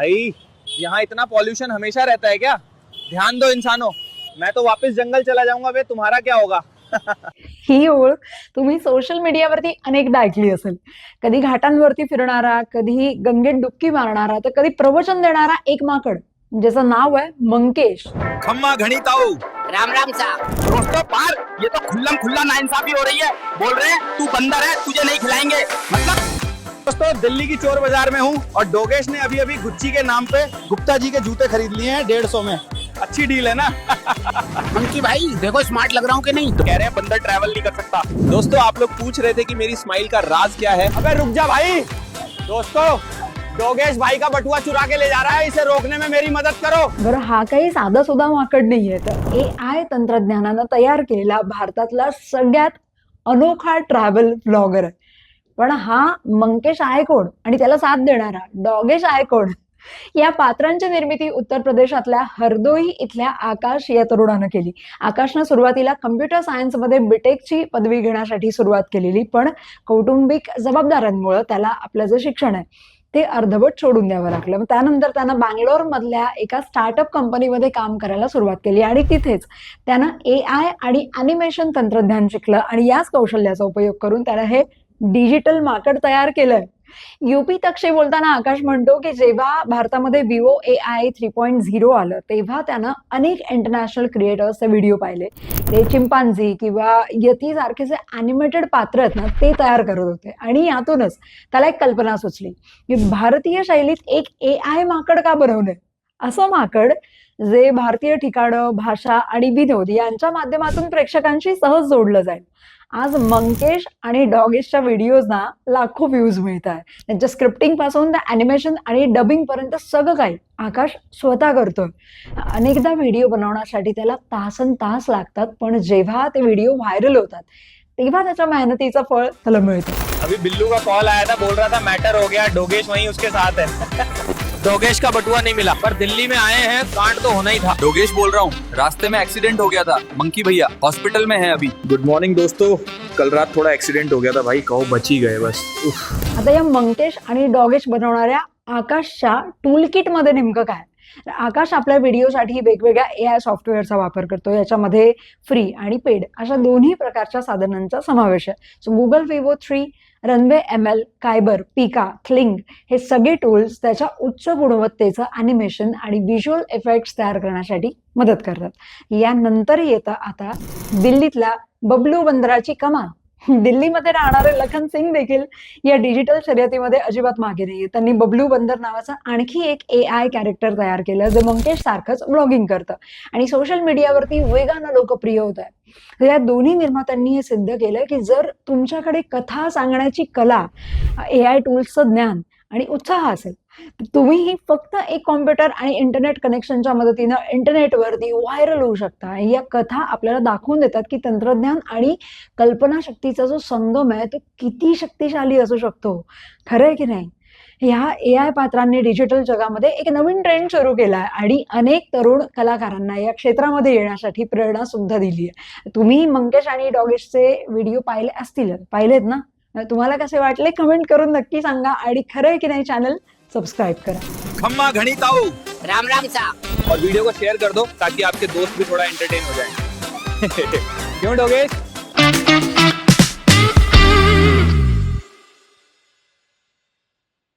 भाई यहाँ इतना पॉल्यूशन हमेशा रहता है क्या? ध्यान दो इंसानों। मैं तो वापस जंगल चला जाऊँगा बे तुम्हारा क्या होगा? ही ओळ तुम्ही सोशल मीडियावरती अनेकदा ऐकली असेल. कधी घाटांवरती फिरणारा कधी गंगेत डुबकी मारणारा तर कधी प्रवचन देणारा एक माकड ज्याचं नाव आहे मंकेश. खम्मा घनी ताऊ राम राम साहब दोस्तों पार. ये तो खुल्लम खुल्ला नाइंसाफी हो रही है. बोल रहे हैं तू बंदर है तुझे नहीं खिलाएँगे. मतलब दोस्तों दिल्ली की चोर बाज़ार में हूँ और डोगेश ने अभी अभी गुच्ची के नाम पे गुप्ता जी के जूते खरीद लिए हैं डेढ़ सौ में। अच्छी डील है ना? मंकी भाई देखो स्मार्ट लग रहा हूँ कि नहीं? कह रहे हैं बंदर ट्रैवल नहीं कर सकता। दोस्तों आप लोग पूछ रहे थे कि मेरी स्माइल का राज क्या है। अबे रुक जा भाई। दोस्तों डोगेश भाई का बटुआ चुरा के ले जा रहा है इसे रोकने में मेरी मदद करो। बरं हा काही साधा सुद्धा माकड नाहीये तर. ए आय तंत्रज्ञानानं तयार केलेला भारतातला सगळ्यात अनोखा ट्रॅव्हल ब्लॉगर आहे. पण हा मंकेश आयकोड कोण आणि त्याला साथ देणारा डॉगेश आयकोड कोण या पात्रांची निर्मिती उत्तर प्रदेशातल्या हरदोई इथल्या आकाश या तरुणानं केली. आकाशनं सुरुवातीला कम्प्युटर सायन्समध्ये बीटेकची पदवी घेण्यासाठी सुरुवात केलेली पण कौटुंबिक जबाबदाऱ्यांमुळं त्याला आपलं जे शिक्षण आहे ते अर्धवट सोडून द्यावं लागलं. मग त्यानंतर त्यानं बँगलोर मधल्या एका स्टार्टअप कंपनीमध्ये काम करायला सुरुवात केली आणि तिथेच त्यानं ए आय आणि अॅनिमेशन तंत्रज्ञान शिकलं आणि याच कौशल्याचा उपयोग करून त्याला हे डिजिटल माकड तयार केलंय. युपी तक्षे बोलताना आकाश म्हणतो की जेव्हा भारतामध्ये Veo A I three point zero आलं तेव्हा त्यानं अनेक इंटरनॅशनल क्रिएटर्सचे व्हिडिओ पाहिले. ते चिंपांझी किंवा यती सारखे जे अॅनिमेटेड पात्र आहेत ना ते तयार करत होते. आणि यातूनच त्याला एक कल्पना सुचली की भारतीय शैलीत एक ए आय माकड का बनवलंय? असं माकड जे भारतीय ठिकाणं भाषा आणि विनोद यांच्या माध्यमातून प्रेक्षकांशी सहज जोडलं जाईल. आज मंकेश आणि डॉगेशच्या व्हिडिओजना लाखो व्ह्यूज मिळत आहे त्यांच्या स्क्रिप्टिंगपासून त्या अॅनिमेशन आणि डबिंग पर्यंत सगळं काही आकाश स्वतः करतोय. अनेकदा व्हिडिओ बनवण्यासाठी त्याला तासन तास लागतात पण जेव्हा ते व्हिडिओ व्हायरल होतात तेव्हा त्याच्या मेहनतीचं फळ त्याला मिळतं अभी बिल्लू का कॉल आया था बोल रहा था मैटर हो गया डोगेश वहीं उसके साथ है. डोगेश का बटुआ नहीं मिला पर दिल्ली में आए हैं कांड तो होना ही था। योगेश बोल रहा हूँ रास्ते में एक्सीडेंट हो गया था मंकी भैया हॉस्पिटल में है अभी. गुड मॉर्निंग दोस्तों। कल रात थोड़ा एक्सीडेंट हो गया था भाई कहो बच ही गए बस। आता या मंकेश आणि डॉगेश बनवणाऱ्या आकाशच्या टूल किटमध्ये नेमकं काय? आकाश आपल्या व्हिडिओसाठी वेगवेगळ्या ए आय सॉफ्टवेअरचा वापर करतो याच्यामध्ये फ्री आणि पेड अशा दोन्ही प्रकारच्या साधनांचा समावेश आहे. So Google Veo three Runway M L Kaiber Pika Kling हे सगळे टूल्स त्याच्या उच्च गुणवत्तेचं अॅनिमेशन आणि व्हिज्युअल इफेक्ट्स तयार करण्यासाठी मदत करतात. यानंतर येतं आता दिल्लीतल्या बबलू बंदराची कमाल दिल्लीमध्ये राहणारे लखन सिंग देखील या डिजिटल शर्यतीमध्ये अजिबात मागे नाहीये. त्यांनी बबलू बंदर नावाचं आणखी एक ए आय कॅरेक्टर तयार केलं जे मंकेश सारखंच ब्लॉगिंग करतं. आणि सोशल मीडियावरती वेगानं लोकप्रिय होत आहे. या दोन्ही निर्मात्यांनी हे सिद्ध केलं की जर तुमच्याकडे कथा सांगण्याची कला ए आय टूल्सचं ज्ञान आणि उत्साह असेल. तुम्हीही फक्त एक कॉम्प्युटर आणि इंटरनेट कनेक्शनच्या मदतीनं इंटरनेटवरती व्हायरल होऊ शकता. या कथा आपल्याला दाखवून देतात की तंत्रज्ञान आणि कल्पनाशक्तीचा जो संगम आहे तो किती शक्तिशाली असू शकतो. खरं आहे की नाही? ह्या ए आय पात्रांनी डिजिटल जगामध्ये एक नवीन ट्रेंड सुरू केला आहे आणि अनेक तरुण कलाकारांना या क्षेत्रामध्ये येण्यासाठी प्रेरणा सुद्धा दिली आहे तुम्ही मंकेश आणि डॉगेशचे व्हिडिओ पाहिले असतील. पाहिलेत ना? तुम्हाला कसे वाटले कमेंट करून नक्की सांगा आणि खरं आहे की नाही चॅनल सबस्क्राईब करा. खम्मा घनी ताऊ राम राम साहब और वीडियो को शेयर कर दो ताकि आपके दोस्त भी थोड़ा एंटरटेन हो जाए. क्यों डोगेश